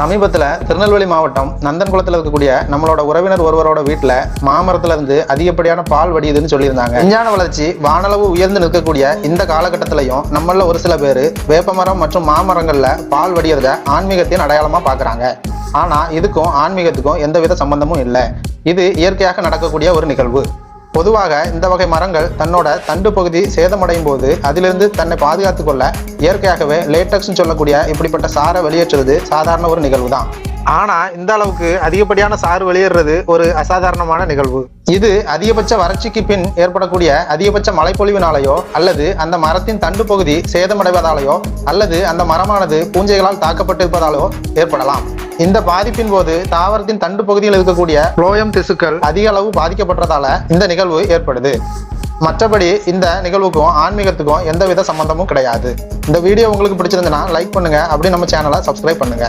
சமீபத்தில் திருநெல்வேலி மாவட்டம் நந்தன்குளத்தில் இருக்கக்கூடிய நம்மளோட உறவினர் ஒருவரோட வீட்டில் மாமரத்துல இருந்து அதிகப்படியான பால் வடியுதுன்னு சொல்லியிருந்தாங்க. விஞ்ஞான வளர்ச்சி வானளவு உயர்ந்து நிற்கக்கூடிய இந்த காலகட்டத்திலையும் நம்மள ஒரு சில பேர் வேப்பமரம் மற்றும் மாமரங்களில் பால் வடிகிறத ஆன்மீகத்தின் அடையாளமாக பார்க்குறாங்க ஆனால் இதுக்கும் ஆன்மீகத்துக்கும் எந்தவித சம்பந்தமும் இல்லை. இது இயற்கையாக நடக்கக்கூடிய ஒரு நிகழ்வு. பொதுவாக இந்த வகை மரங்கள் தன்னோட தண்டு பகுதி சேதமடையும் போது அதிலிருந்து தன்னை பாதுகாத்துக் கொள்ள இயற்கையாகவே லேட்டக்ஸ்னு சொல்லக்கூடிய இப்படிப்பட்ட சாரை வெளியேற்றுவது சாதாரண ஒரு நிகழ்வு தான் ஆனா இந்த அளவுக்கு அதிகப்படியான சாறு வெளியேறது ஒரு அசாதாரணமான நிகழ்வு. இது அதிகபட்ச வறட்சிக்கு பின் ஏற்படக்கூடிய அதிகபட்ச மழைப்பொழிவினாலேயோ அல்லது அந்த மரத்தின் தண்டு பகுதி சேதமடைவதாலேயோ அல்லது அந்த மரமானது பூஞ்சைகளால் தாக்கப்பட்டிருப்பதாலோ ஏற்படலாம். இந்த பாதிப்பின் போது தாவரத்தின் தண்டு பகுதியில் இருக்கக்கூடிய புளோயம் திசுக்கள் அதிக அளவு பாதிக்கப்பட்டதால இந்த நிகழ்வு ஏற்படுது. மற்றபடி இந்த நிகழ்வுக்கும் ஆன்மீகத்துக்கும் எந்தவித சம்பந்தமும் கிடையாது. இந்த வீடியோ உங்களுக்கு பிடிச்சிருந்ததுன்னா லைக் பண்ணுங்க. அப்படி நம்ம சேனலை சப்ஸ்கிரைப் பண்ணுங்க.